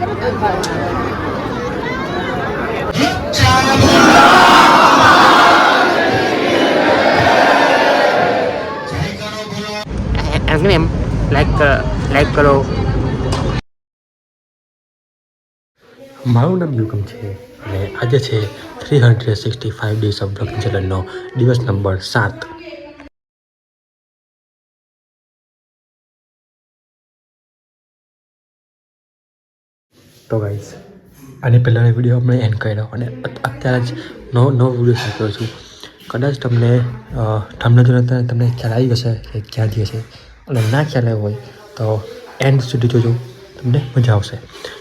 એમ એમ like like કરો. મારું નામ યુગમ છે અને આજે છે three hundred sixty five days of blogging દિવસ નંબર સાત. તો ગાઈસ આની પહેલાંનો વીડિયો અમે એન્ડ કર્યો અને અત્યારે જ નવો નવો વીડિયો શીખ્યો છું. કદાચ તમને તમને જો તમને ખ્યાલ આવી જશે કે ક્યાંથી હશે અને ના ખ્યાલ આવ્યો હોય તો એન્ડ સુધી જોજો, તમને મજા આવશે.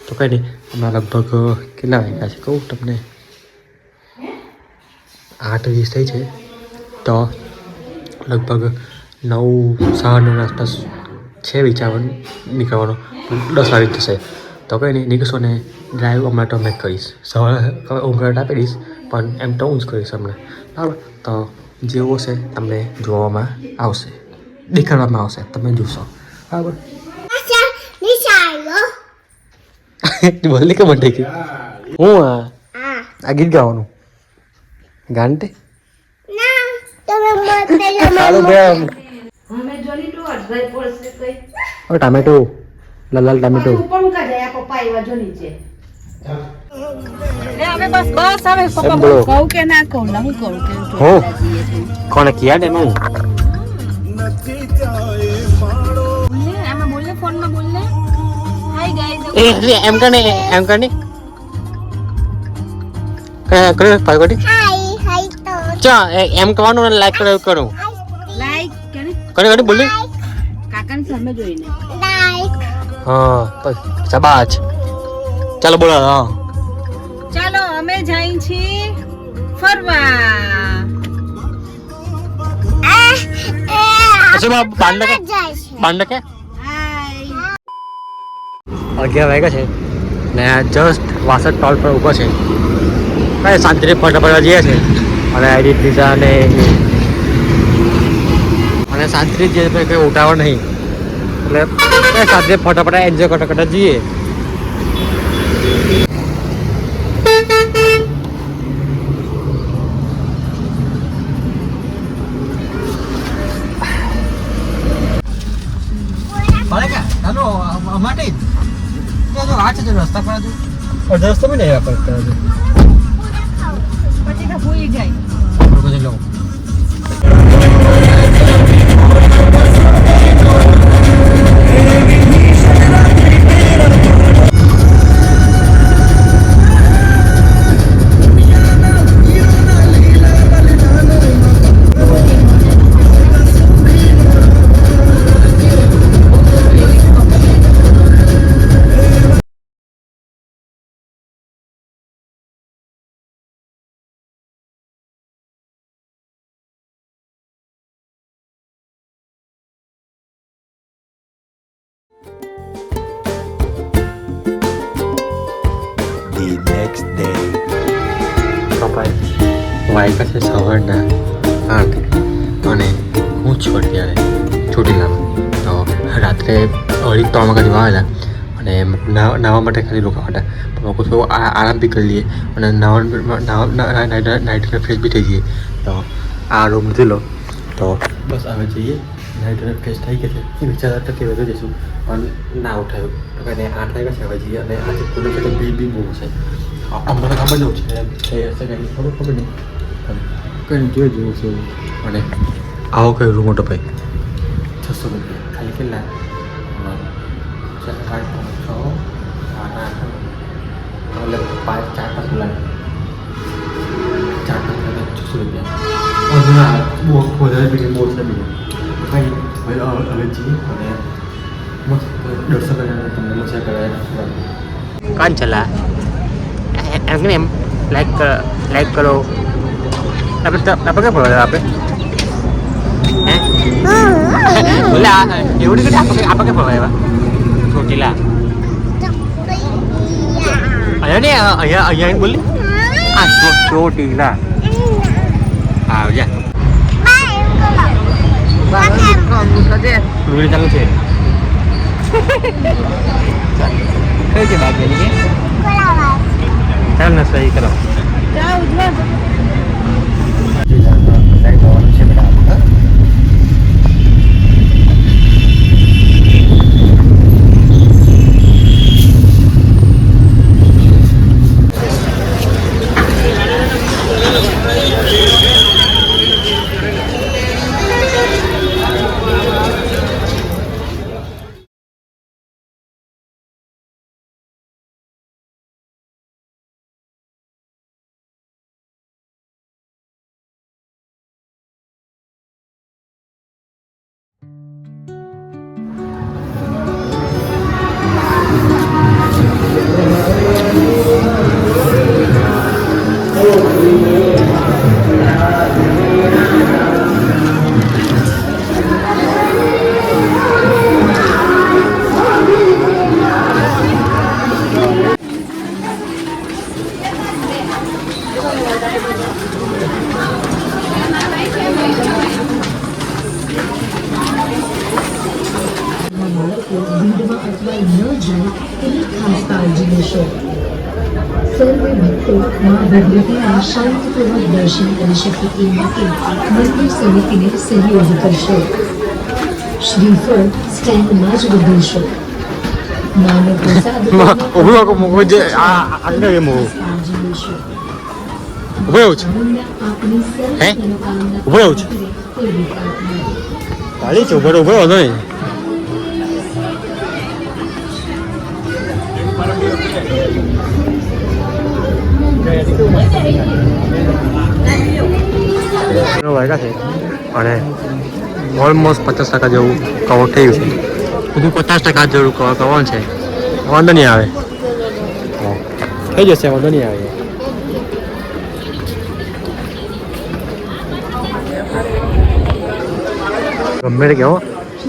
તો કંઈ નહીં, હમણાં લગભગ કેટલા વાગ્યા છે કહું તમને? આઠ વીસ થઈ છે. તો લગભગ નવ, સાડા નવ આસપાસ છે વિચારવાનું નીકળવાનો. દસ વાગે જશે. તો કંઈ નહીં નીકળશો ને ડ્રાઈવ હમણાં તો મેં કરીશ સવારે હવે ઊંઘાટ આપી દઈશ પણ એમ તો હું જ કરીશ હમણાં બરાબર તો જેવો છે તમને જોવામાં આવશે દેખાડવામાં આવશે તમે જોશો બરાબર બોલી કે મને કે હું આ આ ગીત ગાવાનું તે સારું ભાઈ અમે જોની તો અડધાઈ પડશે કઈ ઓ ટામેટો લાલ લાલ ટામેટો. પણ કા પપ્પા એવા જોની છે. એમ બોલો કહું કે ના કહું ના હું કહું કે હું કોને કિયા ડે હું આમાં બોલને ફોનમાં બોલને. હાય ગાઈઝ એ એટલે એમ કને એમ કને કરે કરે પાગોડી ચા એમ કહેવાનું ને લાઈક કરો કરું. લાઈક કરે કરે બોલી. કાકાની સામે જોઈને. હા બસ શાબાશ. ચાલો બોલો હા. ચાલો અમે જઈ છીએ ફરવા. અચ્છા બા બાંડ કે બાંડ કે હાય. અગિયાર વાગ્યા છે ને આ જસ્ટ વાસદ ટોલ પર ઊભો છે. કઈ શાંતિથી ફોટા પડવા જઈએ છે અને એડિટ લીધા અને અને શાંતિથી જઈએ કંઈ ઉઠાવો નહીં. એટલે સાથે ફટાફટા એન્જોય કરતા કરતા જઈએ. માટે રસ્તા પર અડધા રસ્તા નહીં આવ્યા પર પછી ભૂલી જાય. પછી લો વાગ્યા છે સવારના આઠ અને હું છું અત્યારે ચોટીલામાં. તો રાત્રે અઢી ત્રણ વાગ્યા જેવા આવેલા અને નાવા નાહવા માટે ખાલી લોકો હતા. પણ લોકો થોડું આરામ બી કરી લઈએ અને નાવા નાઇટ ફ્રેશ બી થઈ જઈએ. તો આ રૂમ લીધેલો તો બસ હવે જઈએ. નાઇટ ફ્રેશ થઈ ગયા છે. વિચારતા હતા કે વધુ જઈશું. પણ ના ઉઠાયું. તો કાંઈ આઠ વાગ્યા છે. હવે જઈએ અને આજે પૂરું બી બી બહુ છે. અમને ખબર જ છે. એ ખબર નહીં. કંઈ જોઈ જેવું છે. અને આવો કઈ રૂમ મોટો ભાઈ? છસો રૂપિયા. ખાલી કેટલા? ચાર આઠ છ. આઠ આઠ. એટલે પાંચ ચાર પાંચ લાખ. ચાર પાંચ છસો રૂપિયા. બહુ વધારે બી બહુ છે બી કંઈ હવે હવે જઈએ અને મસ્ત દર્શન કરીને તમને મજા કરાય. કાન ચલા એમ લાઈક લાઈક કરો. ક્યાં ફરવા આપણે હે બોલે આ એવું નહીં કે આપણે આપણે ક્યાં ફરવા આવ્યા ચોટીલા અહીંયા ને અહીંયા અહીંયા બોલી આ ચોટીલા હા જા વીડિયો ચાલુ છે કઈ છે કે ચાલ ને સહી કરો જા ઉજવા લેશો સર્વે ભક્તો મા ભગવતીના શાંતિપૂર્વક દર્શન કરી શકે એ માટે મંદિર સમિતિને સહયોગ કરશો શ્રીફળ સ્ટેન્ડમાં જ બદલશો માનો પ્રસાદ ઉભું જે આ આગળ હે? છે ઊભો ઊભો નહીં વાગ્યા છે. અને ઓલમોસ્ટ પચાસ ટકા જેવું કવર થયું છે. બધું પચાસ ટકા જેવું કવર કરવાનું છે. વાંધો નહીં આવે. થઈ જશે, વાંધો નહીં આવે. ગમે તે કહેવો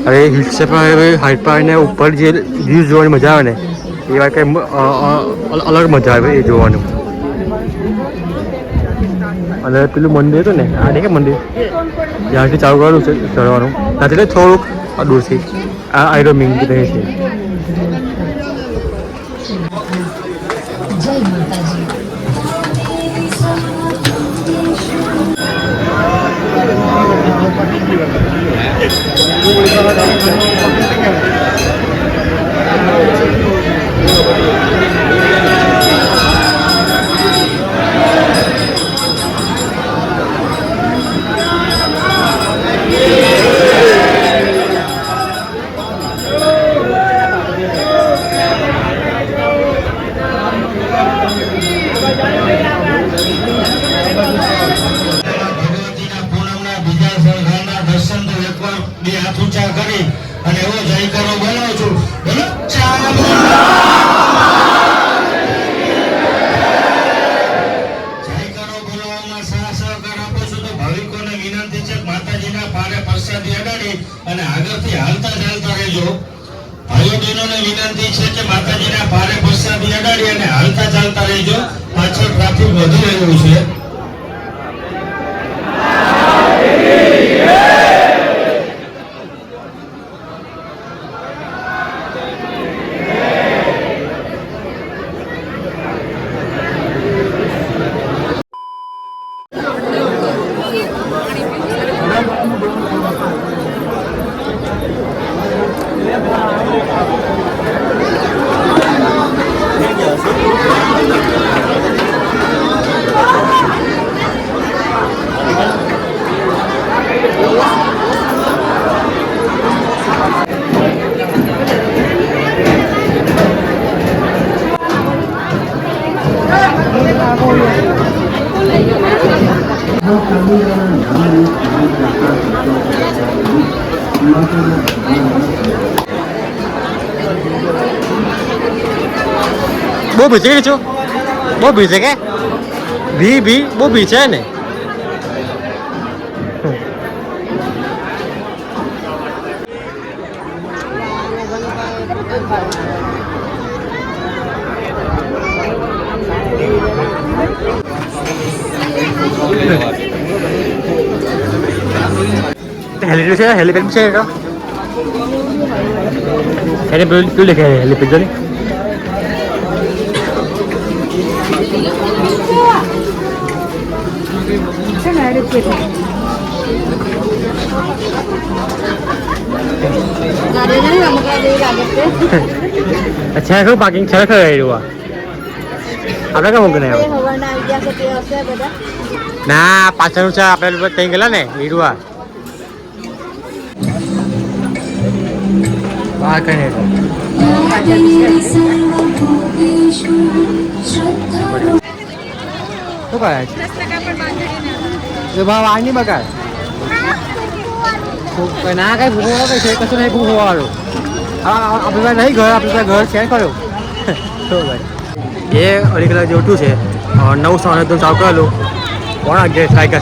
હવે હિલ સ્ટેશન હવે હાઈટ પર આવીને ઉપર જે વ્યૂઝ જોવાની મજા આવે ને, એ વાત કંઈ અલગ મજા આવે એ જોવાનું. અને પેલું મંદિર હતું ને, આ કે મંદિર? ત્યાંથી ચાલુ કરેલું છે, ચડવાનું. ત્યાંથી થોડુંક દૂરથી, આ આયરો મિંગ રહે છે. Thank માતાજી વિનંતી છે. માતાજીના પારે પ્રસાદી અડાડી અને આગળથી હાલતા ચાલતા રહેજો. ભાઈઓ બહેનોને વિનંતી છે કે માતાજીના પારે પ્રસાદી અડાડી અને હાલતા ચાલતા રહેજો. પાછળ ટ્રાફિક વધી રહ્યું છે. બહુ ભીજે છે? બહુ ભીજે કે? ભી ભી બહુ ભીજે ને? હેલિપેડ છે હેલિપેડ છે એનો. પેલું પેલું દેખાય હેલિપેડ જો ને છે ને અરે કે ગાડી નહીં રમકડા છે ખરું આપણે કેમ છે તે હશે બધા? ના પાછળનું છે આપણે લોકો ત્યાં ગયેલા ને એડું આ કઈ કરે છે ભાવ નહીં બગાડ ના કઈ ભૂખો છે કશું નહીં ભૂખો વાળું આપણે નહીં ઘર આપણે ઘર શેર કર્યો તો ભાઈ એ અઢી કલાક જેવું છે નવ સાડા નવ ચાલુ કરેલું પોણા અગિયાર થાય છે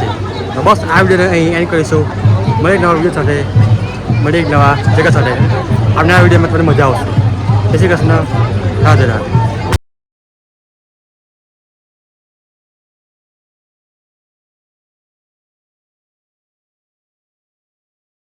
બસ આ વીડિયો અહીં એન્ડ કરીશું મળી એક નવા વીડિયો સાથે મળી એક નવા જગત સાથે આપના આ વિડીયોમાં તમને મજા આવશે. જય શ્રી કૃષ્ણ. રાધે રાધે.